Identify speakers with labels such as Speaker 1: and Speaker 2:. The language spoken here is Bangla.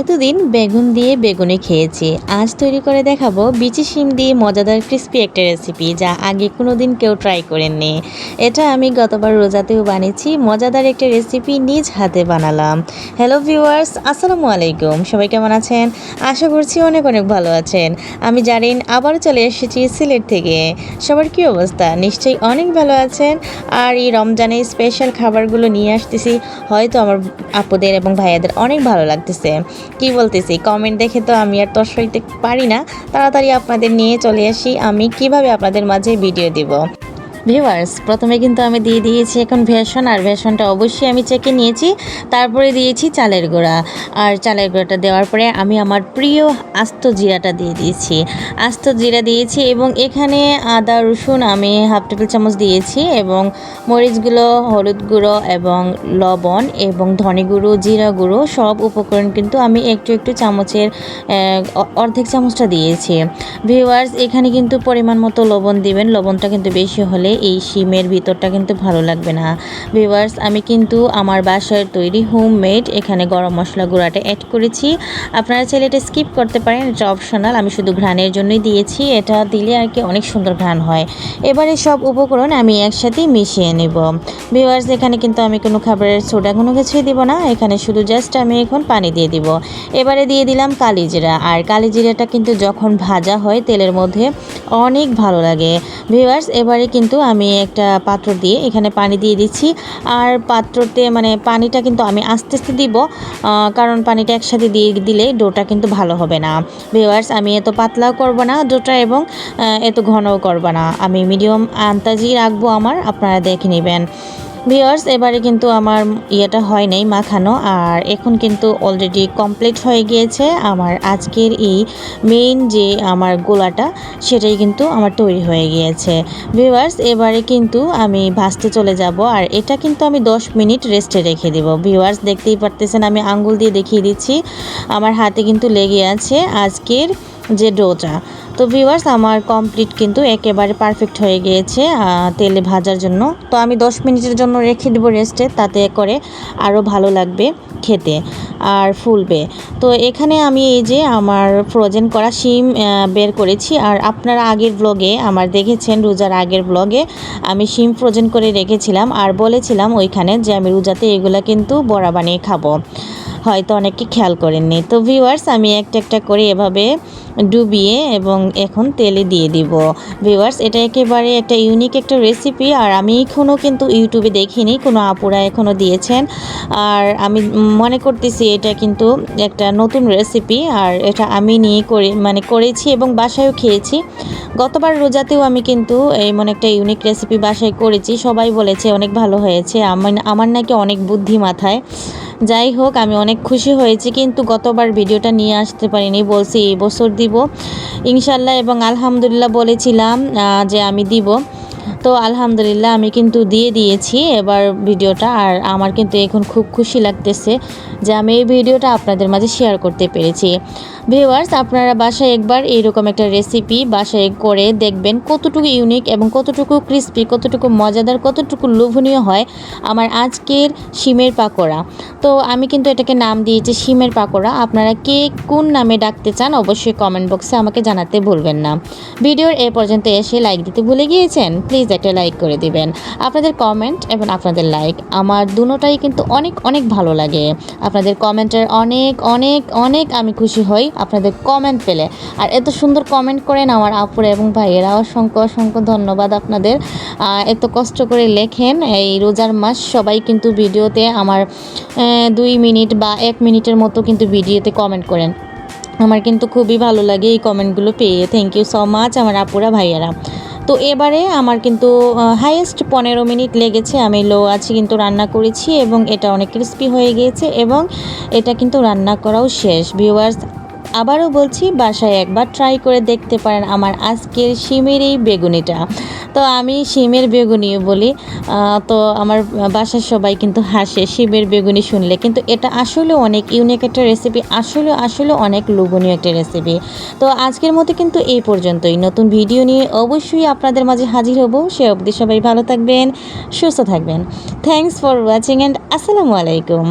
Speaker 1: এতদিন বেগুন দিয়ে বেগুনে খেয়েছি। আজ তৈরি করে দেখাবো বিচি শিম দিয়ে মজাদার ক্রিস্পি একটা রেসিপি যা আগে কোনো দিন কেউ ট্রাই করেননি। এটা আমি গতবার রোজাতেও বানিয়েছি, মজাদার একটা রেসিপি নিজ হাতে বানালাম। হ্যালো ভিউয়ার্স আসসালামু আলাইকুম। সবাই কেমন আছেন? আশা করছি অনেক অনেক ভালো আছেন। আমি জারিন, আবারও চলে এসেছি সিলেট থেকে। সবার কী অবস্থা? নিশ্চয়ই অনেক ভালো আছেন। আর এই রমজানে স্পেশাল খাবারগুলো নিয়ে আসতেছি। হয়তো আমার আপুদের এবং ভাইয়াদের অনেক ভালো লাগতেছে। কি বলতেছি? কমেন্ট দেখে তো আমি আর তর্শ পারি না। তাড়াতাড়ি আপনাদের নিয়ে চলে আসি। আমি কীভাবে আপনাদের মাঝে ভিডিও দিব? ভিউয়ার্স প্রথমে কিন্তু আমি দিয়ে দিয়েছি এখন ভেষণ, আর ভেষণটা অবশ্যই আমি চেকে নিয়েছি। তারপরে দিয়েছি চালের গুঁড়া। আর চালের গুঁড়াটা দেওয়ার পরে আমি আমার প্রিয় আস্ত জিরাটা দিয়ে দিয়েছি। আস্ত জিরা দিয়েছি এবং এখানে আদা, রসুন আমি হাফ টেবিল চামচ দিয়েছি এবং মরিচগুলো, হলুদ গুঁড়ো এবং লবণ এবং ধনে গুঁড়ো, জিরা গুঁড়ো সব উপকরণ কিন্তু আমি একটু একটু চামচের অর্ধেক চামচটা দিয়েছি। ভিউয়ার্স এখানে কিন্তু পরিমাণ মতো লবণ দিবেন। লবণটা কিন্তু বেশি হলে এই শিমের ভিতরটা কিন্তু ভালো লাগবে না। ভিউয়ার্স, আমি কিন্তু আমার বাসার তৈরি হোমমেড এখানে গরম মশলা গুঁড়াটা অ্যাড করেছি। আপনারা চাইলে এটা স্কিপ করতে পারেন, এটা অপশনাল আমি শুধু ঘ্রাণের জন্যই দিয়েছি, এটা দিলে আর কি অনেক সুন্দর ঘ্রাণ হয়। এবারে সব উপকরণ আমি একসাথে মিশিয়ে নেব। ভিউয়ার্স, এখানে কিন্তু আমি কোনো খাবারের সোডা কোনো কিছুই দিব না। এখানে শুধু জাস্ট আমি এখন পানি দিয়ে দিব। এবারে দিয়ে দিলাম কালিজিরা আর কালিজিরাটা কিন্তু যখন ভাজা হয়, তেলের মধ্যে অনেক ভালো লাগে। ভিউয়ার্স, এবারে কিন্তু আমি একটা পাত্র দিয়ে এখানে পানি দিয়ে দিচ্ছি। আর পাত্রতে মানে পানিটা কিন্তু আমি আস্তে আস্তে দিব কারণ পানিটা একসাথে দিয়ে দিলে ডোটা কিন্তু ভালো হবে না। ভিওয়ার্স আমি এত পাতলাও করব না ডোটা এবং এত ঘনও করব না। আমি মিডিয়াম আন্তাজি রাখব আমার, আপনারা দেখে নেবেন। ভিওর্স এবারে কিন্তু আমার ইয়েটা হয় নাই মাখানো, আর এখন কিন্তু অলরেডি কমপ্লিট হয়ে গিয়েছে আমার আজকের এই মেইন যে আমার গোলাটা, সেটাই কিন্তু আমার তৈরি হয়ে গিয়েছে। ভিওয়ার্স এবারে কিন্তু আমি ভাজতে চলে যাব, আর এটা কিন্তু আমি 10 মিনিট রেস্টে রেখে দেব। ভিওয়ার্স দেখতেই পারতেছেন আমি আঙ্গুল দিয়ে দেখিয়ে দিচ্ছি। আমার হাতে কিন্তু লেগে আছে আজকের যে ডোটা তো ভিউয়ার্স আমার কমপ্লিট কিন্তু একেবারে পারফেক্ট হয়ে গিয়েছে তেলে ভাজার জন্য। তো আমি 10 মিনিটের জন্য রেখে দেবো রেস্টে তাতে করে আরও ভালো লাগবে খেতে আর ফুলবে। তো এখানে আমি এই যে আমার ফ্রোজেন করা শিম বের করেছি। আর আপনারা আগের ব্লগে আমার দেখেছেন রোজার আগের ব্লগে আমি শিম ফ্রোজেন করে রেখেছিলাম। আর বলেছিলাম ওইখানে যে আমি রোজাতে এগুলো কিন্তু বড়া বানিয়ে খাব। হয়তো অনেকে খেয়াল করেননি। তো ভিউয়ার্স আমি একটা একটা করে এভাবে ডুবিয়ে এবং এখন তেলে দিয়ে দিব। ভিউয়ার্স এটা একেবারে একটা ইউনিক একটা রেসিপি আর আমি এখনও কিন্তু ইউটিউবে দেখিনি, কোনো আপুরা এখনও দিয়েছেন। আর আমি মনে করতেছি এটা কিন্তু একটা নতুন রেসিপি আর এটা আমি নিয়ে করে মানে করেছি এবং বাসায়ও খেয়েছি। গতবার রোজাতেও আমি কিন্তু এমন একটা ইউনিক রেসিপি বাসায় করেছি, সবাই বলেছে অনেক ভালো হয়েছে আমার নাকি অনেক বুদ্ধি মাথায়। যাই হোক, আমি অনেক খুশি হয়েছি, কিন্তু গতবার ভিডিওটা নিয়ে আসতে পারিনি। বলছি, এই বছর দিব। ইনশাল্লাহ এবং আলহামদুলিল্লাহ বলেছিলাম যে আমি দিব। তো আলহামদুলিল্লাহ আমি কিন্তু দিয়ে দিয়েছি এবার ভিডিওটা, আর আমার কিন্তু এখন খুব খুশি লাগতেছে যে আমি এই ভিডিওটা আপনাদের মাঝে শেয়ার করতে পেরেছি। ভিউয়ার্স আপনারা বাসায় একবার এইরকম একটা রেসিপি বাসায় করে দেখবেন কতটুকু ইউনিক এবং কতটুকু ক্রিস্পি কতটুকু মজাদার, কতটুকু লোভনীয় হয় আমার আজকের শিমের পাকোড়া। তো আমি কিন্তু এটাকে নাম দিয়েছি শিমের পাকোড়া। আপনারা কে কোন নামে ডাকতে চান অবশ্যই কমেন্ট বক্সে আমাকে জানাতে ভুলবেন না। ভিডিওর এ পর্যন্ত এসে লাইক দিতে ভুলে গিয়েছেন? প্লিজ একটা লাইক করে দিবেন। আপনাদের কমেন্ট এবং আপনাদের লাইক আমার দুটোটাই কিন্তু অনেক অনেক ভালো লাগে। আপনাদের কমেন্টের অনেক অনেক অনেক আমি খুশি হই আপনাদের কমেন্ট পেলে। আর এত সুন্দর কমেন্ট করেন আমার আপুরা এবং ভাইয়েরা অসংখ্য অসংখ্য ধন্যবাদ আপনাদের। এত কষ্ট করে লেখেন এই রোজার মাস। সবাই কিন্তু ভিডিওতে আমার দুই মিনিট বা এক মিনিটের মতো কিন্তু ভিডিওতে কমেন্ট করেন। আমার কিন্তু খুবই ভালো লাগে এই কমেন্টগুলো পেয়ে। থ্যাংক ইউ সো মাচ আমার আপুরা, ভাইয়েরা। তো এবারে আমার কিন্তু হাইয়েস্ট পনেরো মিনিট লেগেছে। আমি লো আছে কিন্তু রান্না করেছি এবং এটা অনেক ক্রিস্পি হয়ে গিয়েছে এবং এটা কিন্তু রান্না করাও শেষ। ভিউয়ার্স আবারও বলছি, বাসায় একবার ট্রাই করে দেখতে পারেন আমার আজকের শিমের এই বেগুনিটা। তো আমি শিমের বেগুনি বলি তো আমার বাসার সবাই কিন্তু হাসে শিমের বেগুনি শুনলে। কিন্তু এটা আসলে অনেক ইউনিক একটা রেসিপি আসলে আসলে অনেক লোভনীয় একটা রেসিপি তো আজকের মতো কিন্তু এই পর্যন্তই। নতুন ভিডিও নিয়ে অবশ্যই আপনাদের মাঝে হাজির হব। সে অবধি সবাই ভালো থাকবেন, সুস্থ থাকবেন। থ্যাংকস ফর ওয়াচিং অ্যান্ড আসসালামু আলাইকুম।